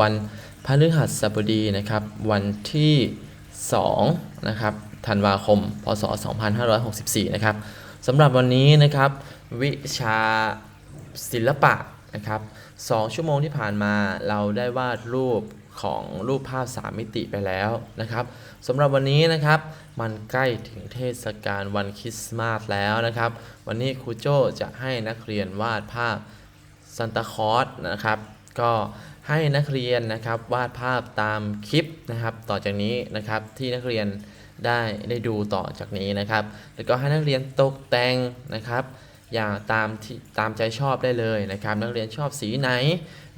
วันพฤหัสบดีนะครับวันที่2นะครับธันวาคม พศ 2564 นะครับสำหรับวันนี้นะครับ วิชาศิลปะนะครับสองชั่วโมงที่ผ่านมาเราได้วาดรูปของรูปภาพ 3 มิติไปแล้วนะครับสำหรับวันนี้นะครับ มันใกล้ถึงเทศกาลวันคริสต์มาสแล้วนะครับ วันนี้ครูโจ้จะให้นักเรียนวาดภาพซันตาคลอสนะครับ ก็ ให้นักเรียนนะครับวาดภาพตามคลิปนะครับต่อจากนี้นะครับที่นักเรียนได้ได้ดูต่อจากนี้นะครับ แล้วก็ให้นักเรียนตกแต่งนะครับอย่างตามที่ตามใจชอบได้เลยนะครับ นักเรียนชอบสีไหน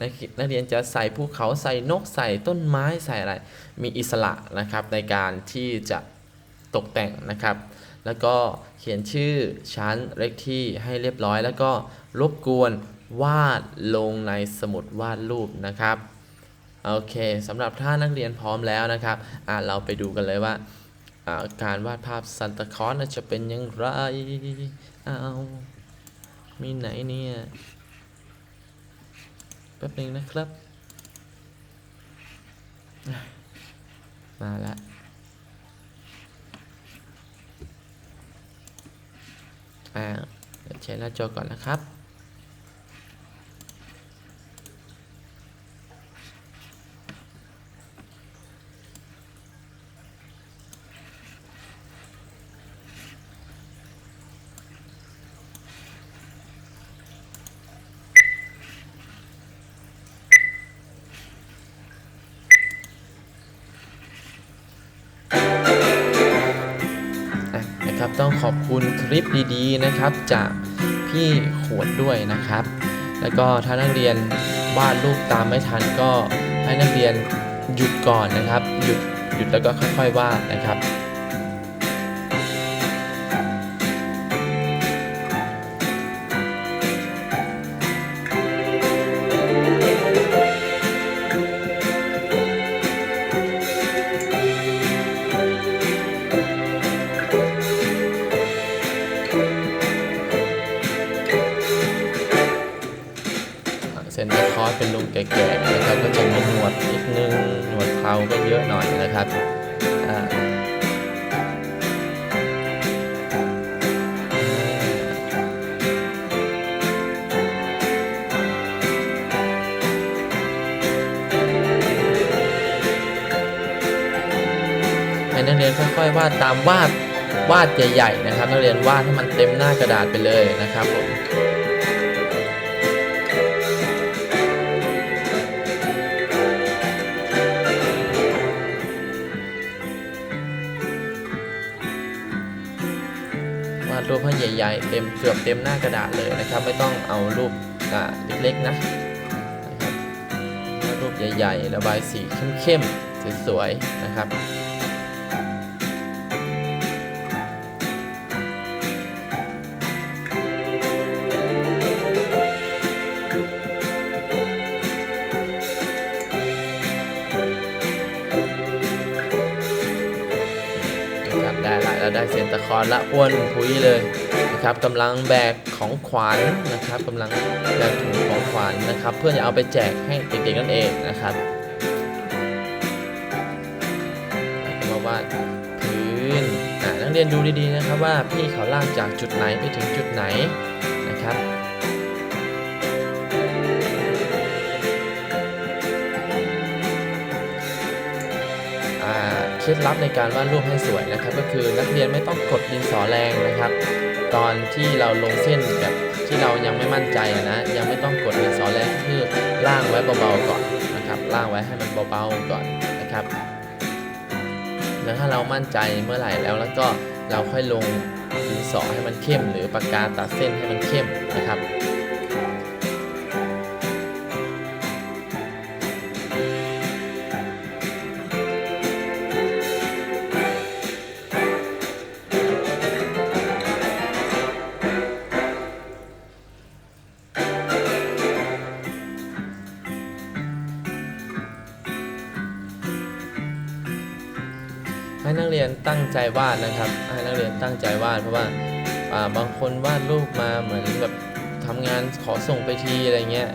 นักนักเรียนจะใส่ภูเขาใส่นกใส่ต้นไม้ใส่อะไร มีอิสระนะครับในการที่จะตกแต่งนะครับ แล้วก็เขียนชื่อชั้นเลขที่ให้เรียบร้อย แล้วก็รบกวน วาดลงในสมุดวาดรูปนะครับโอเคสำหรับถ้านักเรียนพร้อมแล้วนะครับอ่าเราไปดูกันเลยว่าการวาดภาพซันตาคอนจะเป็นอย่างไรเอามีไหนเนี่ยแป๊บหนึงนะครับ มาละอ่าเดี๋ยวแชร์หน้าจอก่อนนะครับ ต้องขอบคุณคลิปดีๆนะครับ จากพี่ขวดด้วยนะครับ แล้วก็ถ้านักเรียนวาดรูปตามไม่ทันก็ให้นักเรียนหยุดก่อนนะครับ หยุดหยุดแล้วก็ค่อยๆวาดนะครับ เป็นลุงแก่ๆนะครับก็จะมีหนวดนิดนึงหนวดเคราก็เยอะหน่อยนะครับให้นักเรียนค่อยๆวาดตามวาดวาดใหญ่ๆนะครับ นักเรียนวาดให้มันเต็มหน้ากระดาษไปเลยนะครับผม ใหญ่ๆ เต็มเกือบเต็มหน้ากระดาษเลยนะครับ ไม่ต้องเอารูปอ่าเล็กๆนะนะครับรูปใหญ่ๆ ระบายสีเข้มๆ สวยๆ นะครับ แล้วได้เซนตะคอนละอ้วนพุยเลยนะครับกำลังแบกของขวัญนะครับกำลังแบกถุงของขวัญนะครับ เพื่อจะเอาไปแจกให้เด็กๆนั่นเองนะครับมาวาดพื้นนักเรียนดูดีๆนะครับว่าพี่เขาลากจากจุดไหนไปถึงจุดไหน เคล็ดลับในการวาดรูปให้สวยนะครับ ก็คือนักเรียนไม่ต้องกดดินสอแรงนะครับ ตอนที่เราลงเส้นแบบที่เรายังไม่มั่นใจนะยังไม่ต้องกดดินสอแรงคือล่างไว้เบาๆก่อนนะครับล่างไว้ให้มันเบาๆก่อนนะครับแล้วถ้าเรามั่นใจเมื่อไหร่แล้วแล้วก็เราค่อยลงดินสอให้มันเข้ม หรือปากกาตัดเส้นให้มันเข้มนะครับ ให้นักเรียนตั้งใจวาดนะครับ ให้นักเรียนตั้งใจวาดเพราะว่าบางคนวาดรูปมาเหมือนแบบทำงานขอส่งไปทีอะไรเงี้ย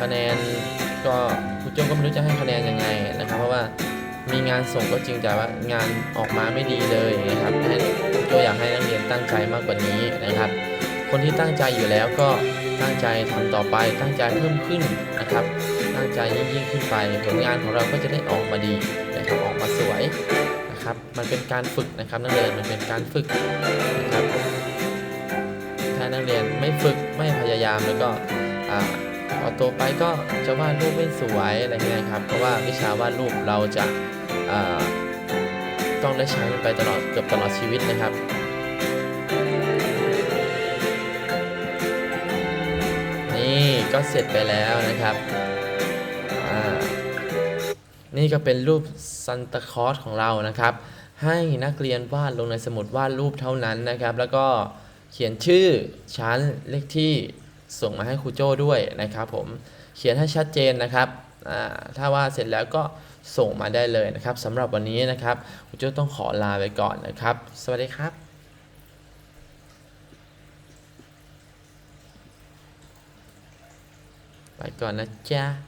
คะแนนก็คุณโจก็ไม่รู้จะให้คะแนนยังไงนะครับ เพราะว่ามีงานส่งก็จริงแต่ว่างานออกมาไม่ดีเลยนะครับให้คุณโจอยากให้นักเรียนตั้งใจมากกว่านี้นะครับ คนที่ตั้งใจอยู่แล้วก็ตั้งใจทำต่อไปตั้งใจเพิ่มขึ้นนะครับ ตั้งใจยิ่งยิ่งขึ้นไปผลงานของเราก็จะได้ออกมาดีนะครับออกมาสวย นะครับ มันเป็นการฝึกนะครับ นักเรียนมันเป็นการฝึกนะครับ ถ้านักเรียนไม่ฝึกไม่พยายามแล้วก็อ่าพอโตไปก็จะวาดรูปไม่สวยอะไรเงี้ยครับ เพราะว่าวิชาวาดรูปเราจะต้องได้ใช้มันไปตลอดเกือบตลอดชีวิตนะครับนี่ก็เสร็จไปแล้วนะครับ นี่ก็เป็นรูปซันตาคอสของเรานะครับ ให้นักเรียนวาดลงในสมุดวาดรูปเท่านั้นนะครับ แล้วก็เขียนชื่อชั้นเลขที่ส่งมาให้ครูโจ้ด้วยนะครับ ผมเขียนให้ชัดเจนนะครับถ้าวาดเสร็จแล้วก็ส่งมาได้เลยนะครับสำหรับวันนี้นะครับครูโจ้ต้องขอลาไปก่อนนะครับ สวัสดีครับไปก่อนนะจ๊ะ